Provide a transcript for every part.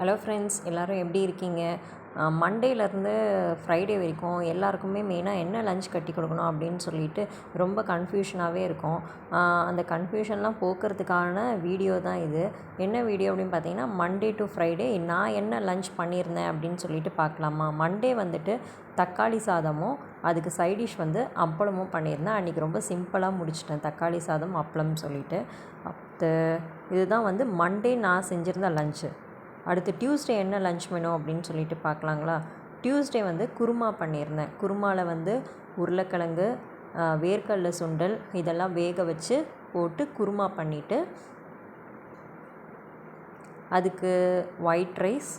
Hello friends எல்லோரும் எப்படி இருக்கீங்க? மண்டேலேருந்து ஃப்ரைடே வரைக்கும் எல்லாருக்குமே மெயினாக என்ன லஞ்ச் கட்டி கொடுக்கணும் அப்படின்னு சொல்லிட்டு ரொம்ப கன்ஃபியூஷனாகவே இருக்கும். அந்த கன்ஃபியூஷன்லாம் போக்குறதுக்கான வீடியோ தான் இது. என்ன வீடியோ அப்படின்னு பார்த்தீங்கன்னா மண்டே டு ஃப்ரைடே நான் என்ன லஞ்ச் பண்ணியிருந்தேன் அப்படின்னு சொல்லிட்டு பார்க்கலாமா? மண்டே வந்துட்டு தக்காளி சாதமும் அதுக்கு சைடிஷ் வந்து அப்பளமும் பண்ணியிருந்தேன். அன்றைக்கி ரொம்ப சிம்பிளாக முடிச்சிட்டேன். தக்காளி சாதம் அப்பளம் சொல்லிட்டு. அப்பு இதுதான் வந்து மண்டே நான் செஞ்சுருந்த லஞ்சு. அடுத்து டியூஸ்டே என்ன லன்ச் மெனு அப்படின்னு சொல்லிட்டு பார்க்கலாங்களா? டியூஸ்டே வந்து குருமா பண்ணியிருந்தேன். குருமாவில் வந்து உருளைக்கிழங்கு வேர்க்கடல சுண்டல் இதெல்லாம் வேக வச்சு போட்டு குருமா பண்ணிவிட்டு அதுக்கு ஒயிட் ரைஸ்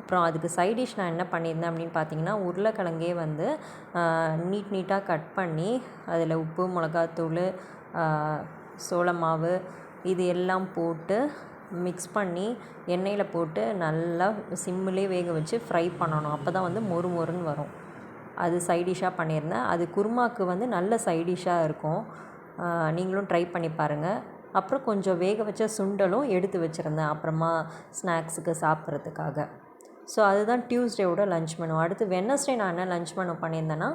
அப்புறம் அதுக்கு சைட் டிஷ் நான் என்ன பண்ணியிருந்தேன் அப்படின்னு பார்த்தீங்கன்னா உருளைக்கிழங்கே வந்து நீட் நீட்டாக கட் பண்ணி அதில் உப்பு மிளகாத்தூள் சோளமாவு இது எல்லாம் போட்டு மிக்ஸ் பண்ணி எண்ணெயில் போட்டு நல்லா சிம்மிலே வேக வச்சு ஃப்ரை பண்ணணும். அப்போ தான் வந்து மொறு மொறுன்னு வரும். அது சைடிஷ்ஷாக பண்ணியிருந்தேன். அது குருமாவுக்கு வந்து நல்ல சைடிஷ்ஷாக இருக்கும். நீங்களும் ட்ரை பண்ணி பாருங்கள் அப்புறம் கொஞ்சம் வேக வச்ச சுண்டலும் எடுத்து வச்சுருந்தேன் அப்புறமா ஸ்நாக்ஸுக்கு சாப்பிட்றதுக்காக. ஸோ அதுதான் டியூஸ்டேவோட லன்ச் மெனு அடுத்து வெனஸ்டே நான் என்ன லன்ச் மெனு பண்ணியிருந்தேன்னா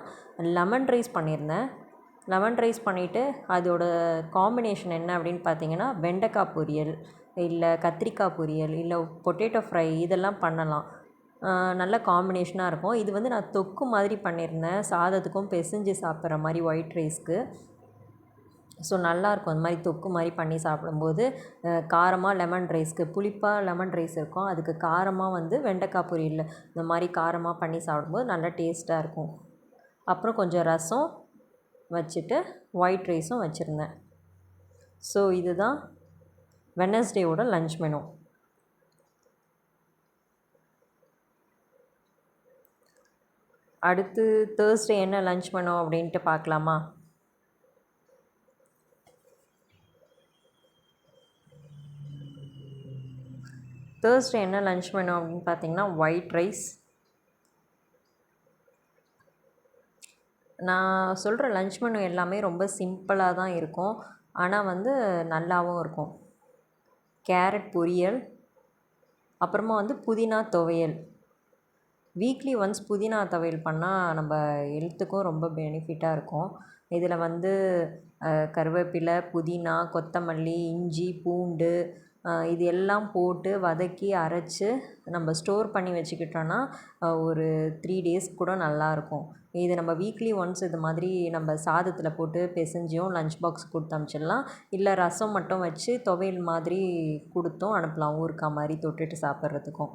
லெமன் ரைஸ் பண்ணியிருந்தேன். லெமன் ரைஸ் பண்ணிவிட்டு அதோட காம்பினேஷன் என்ன அப்படின்னு பார்த்தீங்கன்னா வெண்டைக்காய் பொரியல். இல்லை கத்திரிக்காய் பொரியல் இல்லை பொட்டேட்டோ ஃப்ரை இதெல்லாம் பண்ணலாம். நல்ல காம்பினேஷனாக இருக்கும். இது வந்து நான் தொக்கு மாதிரி பண்ணியிருந்தேன். சாதத்துக்கும் பிசைஞ்சு சாப்பிட்ற மாதிரி ஒயிட் ரைஸ்க்கு ஸோ நல்லாயிருக்கும். அந்த மாதிரி தொக்கு மாதிரி பண்ணி சாப்பிடும்போது காரமாக லெமன் ரைஸ்க்கு புளிப்பாக லெமன் ரைஸ் இருக்கும். அதுக்கு காரமாக வந்து வெண்டைக்காய் பொரியல் இந்த மாதிரி காரமாக பண்ணி சாப்பிடும்போது நல்லா டேஸ்ட்டாக இருக்கும். அப்புறம் கொஞ்சம் ரசம் வச்சுட்டு ஒயிட் ரைஸும் வச்சுருந்தேன். ஸோ இதுதான் வெனஸ்டேவோட லஞ்ச் மெனு. அடுத்து தேர்ஸ்டே என்ன லன்ச் மெனு அப்படின்ட்டு பார்க்கலாமா? தேர்ஸ்டே என்ன லன்ச் மெனு அப்படின்னு பார்த்தீங்கன்னா ஒயிட் ரைஸ் நான் சொல்கிற லன்ச் மெனு எல்லாமே ரொம்ப சிம்பிளாக தான் இருக்கும். ஆனால் வந்து நல்லாவும் இருக்கும். கேரட் பொரியல் அப்புறமா வந்து புதினா துவையல். வீக்லி ஒன்ஸ் புதினா துவையல் பண்ணால் நம்ம ஹெல்த்துக்கும் ரொம்ப பெனிஃபிட்டாக இருக்கும். இதில் வந்து கருவேப்பிலை புதினா கொத்தமல்லி இஞ்சி பூண்டு இது எல்லாம் போட்டு வதக்கி அரைச்சி நம்ம ஸ்டோர் பண்ணி வச்சுக்கிட்டோன்னா ஒரு த்ரீ டேஸ் கூட நல்லாயிருக்கும் இது நம்ம வீக்லி ஒன்ஸ் இது மாதிரி நம்ம சாதத்தில் போட்டு பிசைஞ்சும் லஞ்ச் பாக்ஸ் கொடுத்து அனுப்பிச்சிடலாம் இல்லை ரசம் மட்டும் வச்சு துவையல் மாதிரி கொடுத்தும் அனுப்பலாம் ஊறுகாய் மாதிரி தொட்டுட்டு சாப்பிட்றதுக்கும்.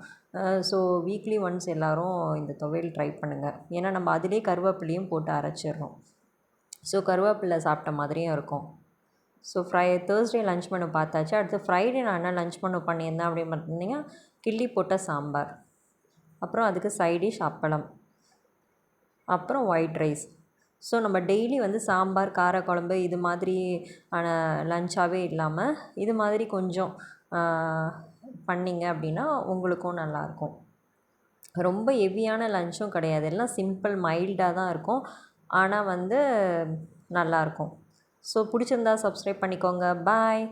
ஸோ வீக்லி ஒன்ஸ் எல்லோரும் இந்த துவையல் ட்ரை பண்ணுங்கள் ஏன்னா நம்ம அதிலே கருவேப்பிலையும் போட்டு அரைச்சிடுறோம். ஸோ கருவேப்பிலை சாப்பிட்ட மாதிரியும் இருக்கும். So fry Thursday lunch menu பார்த்தாச்சு. அடுத்து ஃப்ரைடே நான் என்ன லன்ச் மெனு பண்ணியிருந்தேன் அப்படின்னு பார்த்தீங்கன்னா கிள்ளி போட்ட சாம்பார். அப்புறம் அதுக்கு சைடிஷ் அப்பளம். அப்புறம் ஒயிட் ரைஸ் ஸோ நம்ம டெய்லி வந்து சாம்பார் காரக்குழம்பு இது மாதிரி ஆன லஞ்சாகவே இல்லாமல் இது மாதிரி கொஞ்சம் பண்ணிங்க அப்படின்னா உங்களுக்கும் நல்லாயிருக்கும். ரொம்ப ஹெவியான லஞ்சும் கிடையாது. எல்லாம் சிம்பிள் மைல்டாக தான் இருக்கும். ஆனால் வந்து நல்லாயிருக்கும். ஸோ பிடிச்சிருந்தா சப்ஸ்கிரைப் பண்ணிக்கோங்க. பாய்